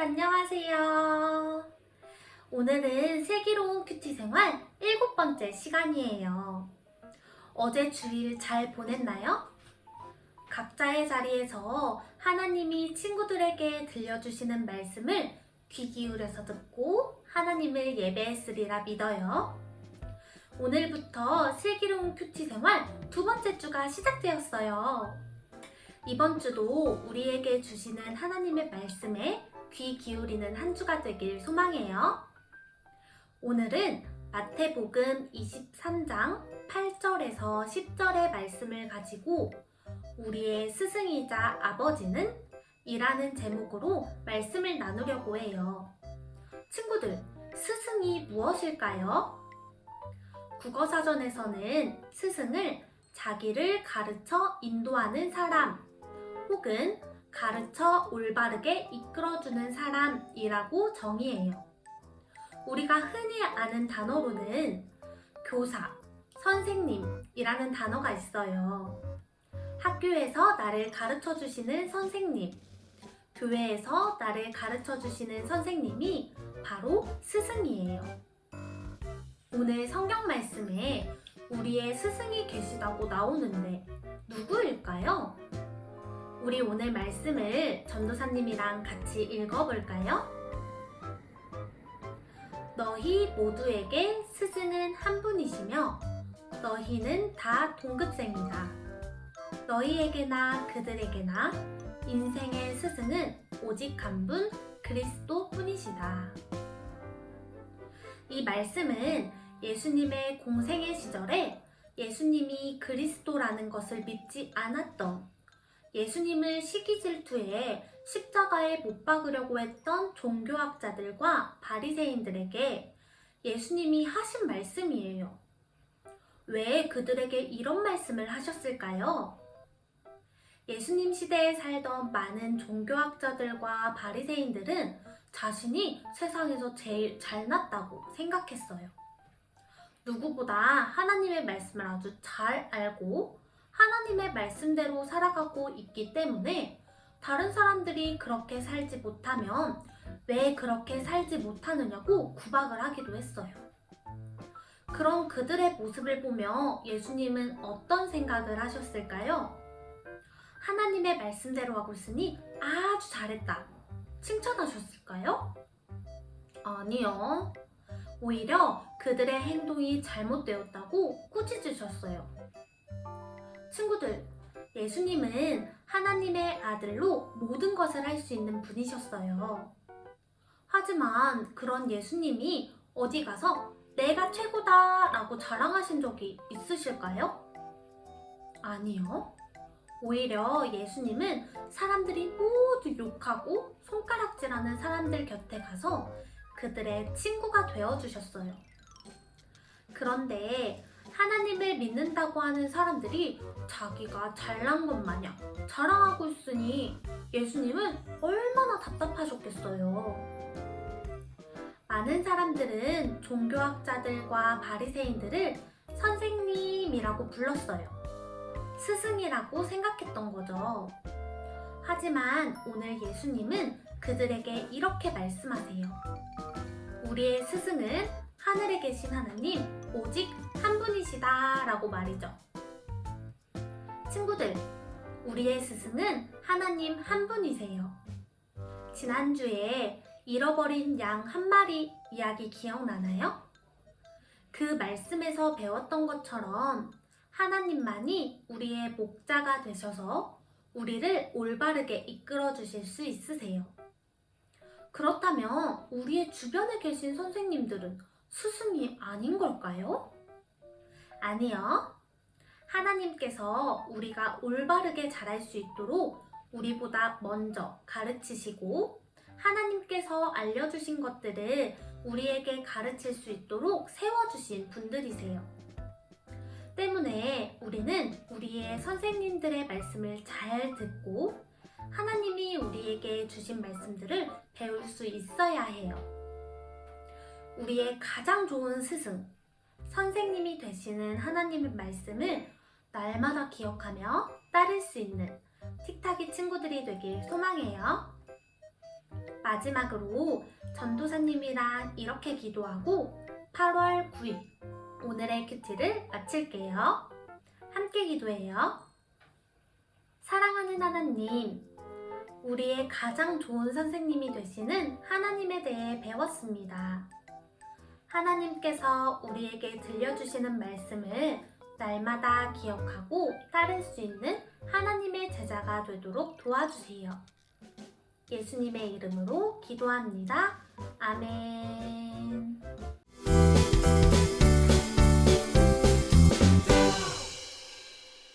안녕하세요. 오늘은 슬기로운 큐티 생활 일곱 번째 시간이에요. 어제 주일 잘 보냈나요? 각자의 자리에서 하나님이 친구들에게 들려주시는 말씀을 귀 기울여서 듣고 하나님을 예배했으리라 믿어요. 오늘부터 슬기로운 큐티 생활 두 번째 주가 시작되었어요. 이번 주도 우리에게 주시는 하나님의 말씀에 귀 기울이는 한 주가 되길 소망해요. 오늘은 마태복음 23장 8절에서 10절의 말씀을 가지고 우리의 스승이자 아버지는 이라는 제목으로 말씀을 나누려고 해요. 친구들, 스승이 무엇일까요? 국어사전에서는 스승을 자기를 가르쳐 인도하는 사람 혹은 가르쳐 올바르게 이끌어주는 사람이라고 정의해요. 우리가 흔히 아는 단어로는 교사, 선생님이라는 단어가 있어요. 학교에서 나를 가르쳐 주시는 선생님, 교회에서 나를 가르쳐 주시는 선생님이 바로 스승이에요. 오늘 성경 말씀에 우리의 스승이 계시다고 나오는데 누구일까요? 우리 오늘 말씀을 전도사님이랑 같이 읽어볼까요? 너희 모두에게 스승은 한 분이시며 너희는 다 동급생이다. 너희에게나 그들에게나 인생의 스승은 오직 한 분 그리스도 뿐이시다. 이 말씀은 예수님의 공생의 시절에 예수님이 그리스도라는 것을 믿지 않았던 예수님을 시기 질투에 십자가에 못 박으려고 했던 종교학자들과 바리새인들에게 예수님이 하신 말씀이에요. 왜 그들에게 이런 말씀을 하셨을까요? 예수님 시대에 살던 많은 종교학자들과 바리새인들은 자신이 세상에서 제일 잘났다고 생각했어요. 누구보다 하나님의 말씀을 아주 잘 알고 하나님의 말씀대로 살아가고 있기 때문에 다른 사람들이 그렇게 살지 못하면 왜 그렇게 살지 못하느냐고 구박을 하기도 했어요. 그런 그들의 모습을 보며 예수님은 어떤 생각을 하셨을까요? 하나님의 말씀대로 하고 있으니 아주 잘했다. 칭찬하셨을까요? 아니요. 오히려 그들의 행동이 잘못되었다고 꾸짖으셨어요. 친구들, 예수님은 하나님의 아들로 모든 것을 할 수 있는 분이셨어요. 하지만 그런 예수님이 어디 가서 내가 최고다 라고 자랑하신 적이 있으실까요? 아니요. 오히려 예수님은 사람들이 모두 욕하고 손가락질하는 사람들 곁에 가서 그들의 친구가 되어 주셨어요. 그런데 하나님을 믿는다고 하는 사람들이 자기가 잘난 것 마냥 자랑하고 있으니 예수님은 얼마나 답답하셨겠어요. 많은 사람들은 종교학자들과 바리새인들을 선생님이라고 불렀어요. 스승이라고 생각했던 거죠. 하지만 오늘 예수님은 그들에게 이렇게 말씀하세요. 우리의 스승은 하늘에 계신 하나님 오직 한 분이시다 라고 말이죠. 친구들, 우리의 스승은 하나님 한 분이세요. 지난주에 잃어버린 양 한 마리 이야기 기억나나요? 그 말씀에서 배웠던 것처럼 하나님만이 우리의 목자가 되셔서 우리를 올바르게 이끌어 주실 수 있으세요. 그렇다면 우리의 주변에 계신 선생님들은 스승이 아닌 걸까요? 아니요. 하나님께서 우리가 올바르게 자랄 수 있도록 우리보다 먼저 가르치시고 하나님께서 알려주신 것들을 우리에게 가르칠 수 있도록 세워주신 분들이세요. 때문에 우리는 우리의 선생님들의 말씀을 잘 듣고 하나님이 우리에게 주신 말씀들을 배울 수 있어야 해요. 우리의 가장 좋은 스승, 선생님이 되시는 하나님의 말씀을 날마다 기억하며 따를 수 있는 틱타기 친구들이 되길 소망해요. 마지막으로 전도사님이랑 이렇게 기도하고 8월 9일 오늘의 큐티를 마칠게요. 함께 기도해요. 사랑하는 하나님, 우리의 가장 좋은 선생님이 되시는 하나님에 대해 배웠습니다. 하나님께서 우리에게 들려주시는 말씀을 날마다 기억하고 따를 수 있는 하나님의 제자가 되도록 도와주세요. 예수님의 이름으로 기도합니다. 아멘.